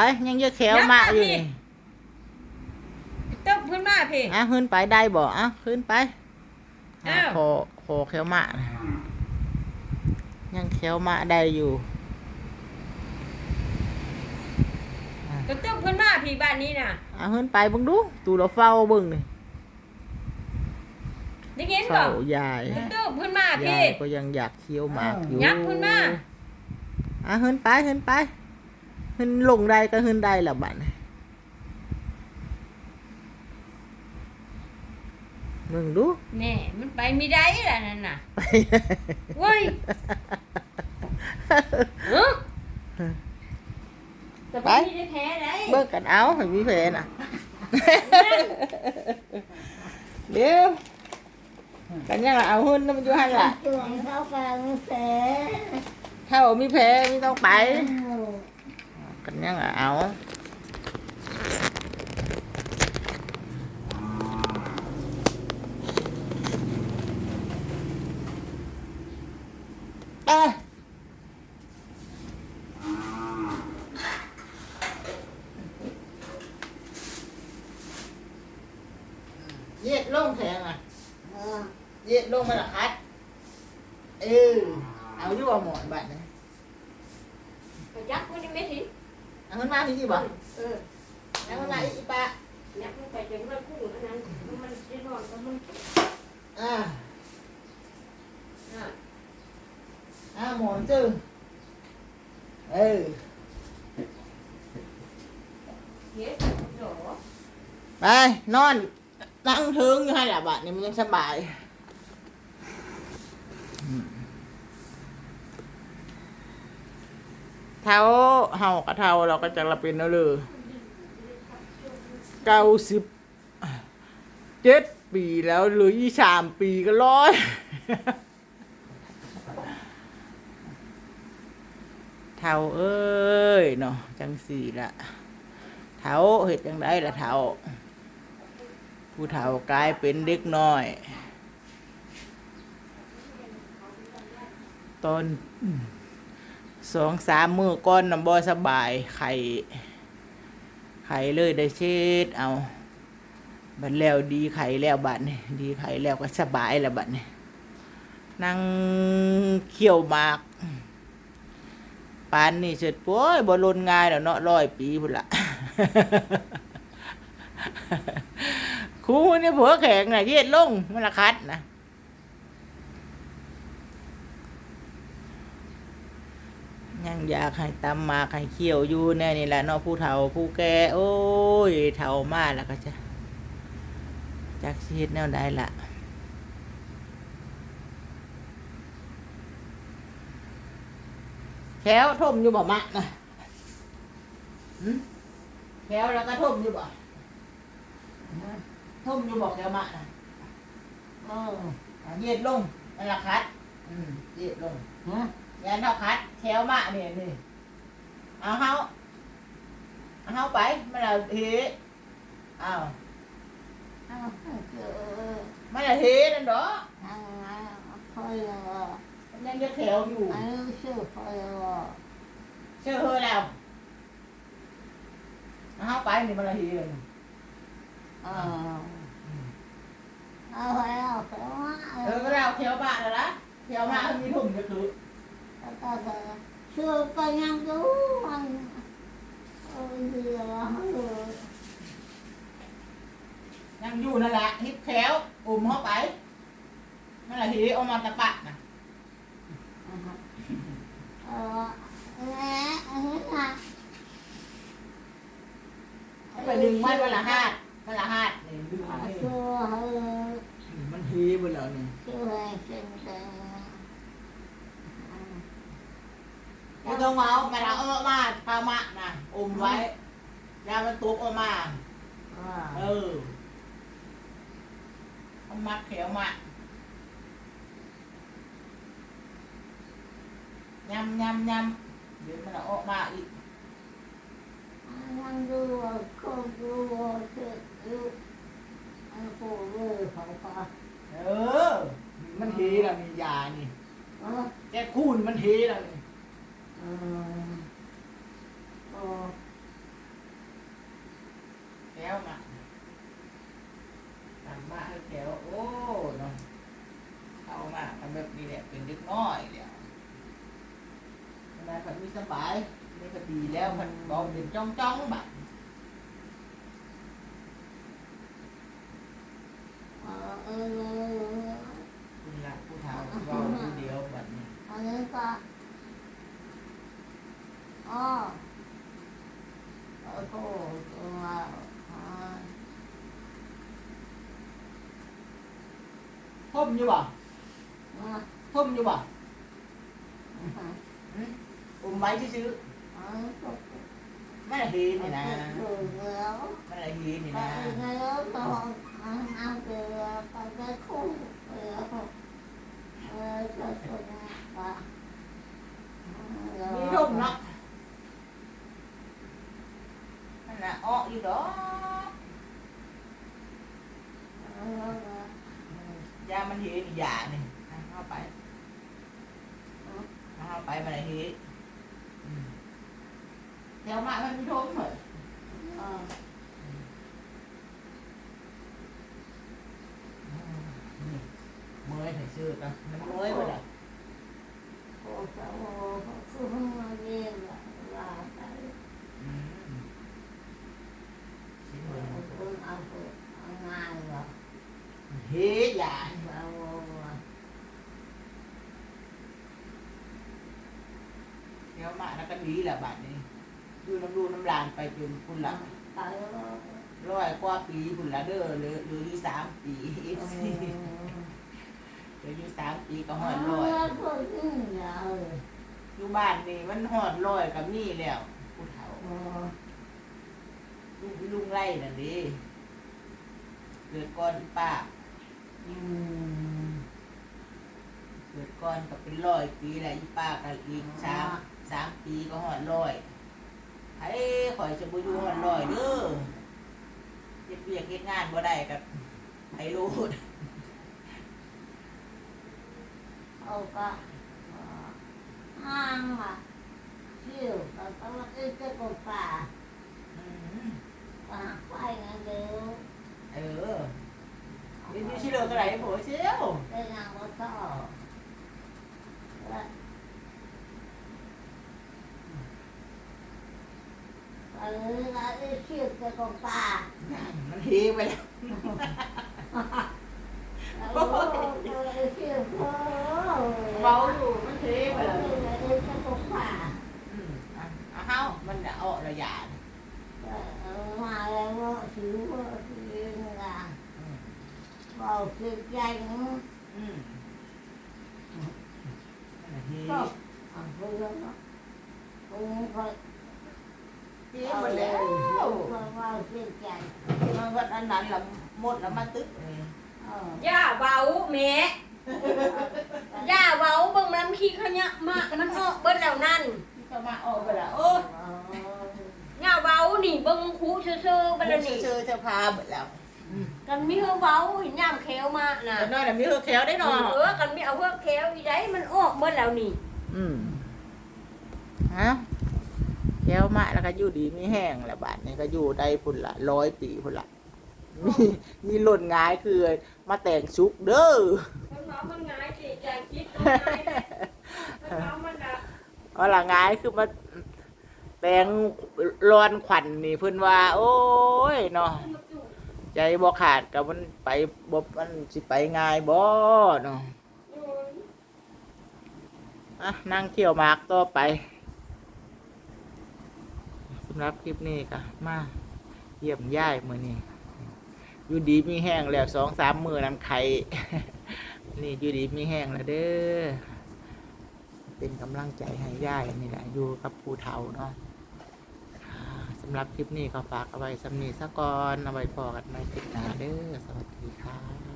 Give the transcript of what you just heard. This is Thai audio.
ไปยังเยอะแขวมาอยู่นี่ตึ๊บขึ้นมาพี่อะขึ้นไปได้บ่อะขึ้นไปอ้าวโคโคแขวมาน่ะยังแขวมาได้อยู่ก็ตึ๊บขึ้นมาพี่บ้านนี้น่ะอะขึ้นไปเบิ่งดูตูเราเฝ้าเบิ่งนี่ได้ยินบ่เฝ้ายายก็ตึ๊บขึ้นมายาพี่ยก็ยังอยากเคี้ยวหมากอยู่ยับขึ้นมาอะขึ้นไปขึ้นไป ขึ้นลงได้ก็ขึ้นได้ละบัดนี้มึงดูแน่มันไปไม่ได้ล่ะนั่นน่ะเว้ยเอ้อแต่ไปไม่ได้แพ้ได้เบิกกันเอาให้มีแฟนอะเดี๋ยวกันยังเอาหุ่นน้ำมันอยู่หันล่ะตัวเขาแปลงเสถ้าบ่มีแพ้ไม่ต้องไป กันยังเอาเอ้ยเย็ดลงแทงอะเย็ดลงมาละคัดเออเอาอยู่ว่าหมอนบัดนี้ ยักษ์มันยังไม่ถึง เอา มันมาพี่ที่บ่เออเอามันมาอีปะยักษ์มันไปจนมันกุ้งอันนั้นมันจะนอนก็มันอ่าอะอ่าหมอนจื้อเออเฮ็ดโดไปนอนนั่งเทิงอยู่ให้ละบัดนี่มันยังสบายอืม เท้าเห่ากับเท้าเราก็จะละเป็นแล้วเลยเก้าสิบเจ็ดปีแล้วเหรือยี่สามปีก็ร้อยเท่าเอ้ยเนาะจังสี่ละเท่าเห็ดจังได้ละเท่าผู้เฒ่ากลายเป็นเด็กน้อย ตอน สองสามมือก้อนน้ำบ่สบาย ไข่ไข่เลยได้เช็ดเอาบัดแล้วดีไข่แล้วบัดนี่ดีไข่แล้วก็สบายแล้วบัดนี่นั่งเคี่ยวหมากปานนี่เสร็จป่วยบ่ลนง่ายแล้วเนาะร้อยปีพุ่นละครูนี่ผัวแข็งน่ะเย็ดลงมันละคัดนะยัง อยากให้ตำมากให้เคี่ยวอยู่แน่นี่แหละเนาะผู้เฒ่าผู้แก่โอ้ยเฒ่ามากแล้วก็จะจักสิเฮ็ดแนวใดล่ะแควทมอยู่บ่มะนะแควแล้วก็ทมอยู่บ่ทมอยู่บ่แควมะนะเอออะเย็ดลงนั่นละคัดอืมเย็ดลงฮะ ยันเท่าคัดแควมะนี่นี่เอาเฮาเอาเฮาไปมันละเฮเอาเอาเจอมันละเฮนั่นดอกทางนั้นคอยรอมันยังจะแควอยู่อันนี้ชื่อคอยรอเชื่อเฮอแล้วเอาเฮาไปนี่มันละเฮเลยเออเอาไปเอาไปว่าเออก็แล้วแควมะแล้วนะแควมะมันมีถุ่มจะคือแล้วก็ ชื่อไปยังดูมันเออเดี๋ยวเออยังอยู่นั่นแหละฮิปแคล้วอุ้มเข้าไปนั่นแหละทีเอามาตะปะนะเออแม่อันนี้นะให้ไปดึงไม้วันละห้าวันละห้านี่ดึงมาให้ชื่อเออมันทีบนแล้วนี่ชื่ออะไรชื่ออะไร ไม่ ต้องเอามาละเออมาพามะนะอุ้มไว้ยามันตุกออกมาเออเอามัดแขวมายำยำยำเดี๋ยวมันเอาออกมาอีก ยังดูคนดูชื่อดูอันโคเวอร์เขาก็เออ มันทีแล้วมียานี่เออ แกคูนมันทีแล้วนี่ แล้วมแตามมาแถวโอ้เนาะเอามาทำแบบนี้แหละเป็นเล็กน้อยแล้วนายผันมีสบายนี่ก็ดีแล้วผันบอกเป็นจ้องจ้องบัดคุณละผู้ถามเราผู้เดียวบัดนี้อันนี้ก็ อ๋อโอ้โหตัวท่มอยู่บ่อ่าท่มอยู่บ่อ่าอุ้มไว้ซื้ออ่าก็ๆไม่ละฮีนี่นะดูแล้วไม่ละฮีนี่ไปนะแล้วต้องเอาเกลือไปได้คู่เออเออจะสวยนะปะมีท่มเนาะนั่นะมีต้มาละ ฮีอืมแถวมามันมีท่มเหรอเออเมื่อยใส่ซื้อกันมันเมื่อยไปแล้ว โอ้โหคือเพิ่งมาเยี่ยมลาไป อืมชิ้น เอ เดียว อคุณเอาไปเอางานเหรอ เฮ้ยยาเอาเดี๋ยวมาแล้วก็ดีแหละบัดนี้ดูน้ำดูน้ำลานไปจนคุณละไปแล้วร้อยกว่าปีคุณละเด้อเหลือเหลืออยู่สามปีเหลืออยู่สามปีก็หอดร้อยอยู่บ้านนี่มันหอดร้อยกับนี่แล้วผู้เฒ่าลุงลุงไล่นั่นดิเกิดก่อนป้า อืมเกิดก่อนก็เป็นร้อยปีแหละอีป้าก็อีกสามสามปีก็หอดร้อยไอ้ข่อยจะบ่อยู่หอดร้อยเด้อเฮ็ดเวียกเฮ็ดงานบ่ได้กับไอ้รูดเอาก็ห้างอะชิวแต่ต้องมาอึดจะกป่าอืมป่าไฟงั้นเดียวเออ เดี๋ยวนี้ชิเลอร์ก็ไหลโผล่เชียวได้งานก็ต่อแล้วเออแล้วไอ้ชิวจะกป่ามันเฮไปแล้วโอ้ไอ้ชิวโอ้เบาอยู่มันเฮไปไอ้แล้วชิวจะกป่าอืมอะเอาเฮามันจะเอาระยะมาแล้วว่าถือว่าถือนะอืม บอกคือใจนะอืมมันเฮก็อะเพื่อนนะผมก็เฮไปแล้วว่าว่าคือใจมันวันอันนั้นละหมดแล้วมาตึกเลยเออย่าเว้าแหม่ย่าเว้าเบิ่งมันขี้ขยะมากมันออกเบิ่แล้วนั่นที่จะมาออกไปแล้วโอ้ยย่าเว้านี่เบิ่งคูซื่อๆบ่แล้วนี่เชื่อเธอพาหมดแล้ว กันมีเฮาเว้าเห็นยามแขวมาน่ะแต่น้อยน่ะมีเธอแคล้วได้หนอเออกันมีเอาเฮือกแขวอีไดมันออกเบิ่แล้วนี่อืมฮะแก้วมาแล้วก็อยู่ดีไม่แห้งแหละบาทนี้ก็อยู่ได้พุ่นละร้อยปีพุ่นละมีมีหล่นงายคือมาแต่งชุกเด้อมันเว้ามันง่ายสิใจคิดมันง่ายมันเว้ามันน่ะเอาละงายคือมาแต่งรอนขวัญนี่เพิ่นว่า โอ้ยเนาะ ใจบ่ขาดกับมันไปบ่มันสิไปง่ายบ่เนาะอะนั่งเที่ยวมากต่อไปสำหรับคลิปนี้ก็มาเยี่ยมย่ายมือนี้อยู่ดีมีแห้งแล้วสองสามมือนั้นไข่นี่อยู่ดีมีแห้งแล้วเด้อเป็นกำลังใจให้ย่ายนี่แหละอยู่กับผู้เฒ่าเนาะำหรับคลิปนี้ก็ฝากเอาไว้สำนีสะกอนเอาไว้พอกันในคลิปหน้าเด้อสวัสดีค่ะ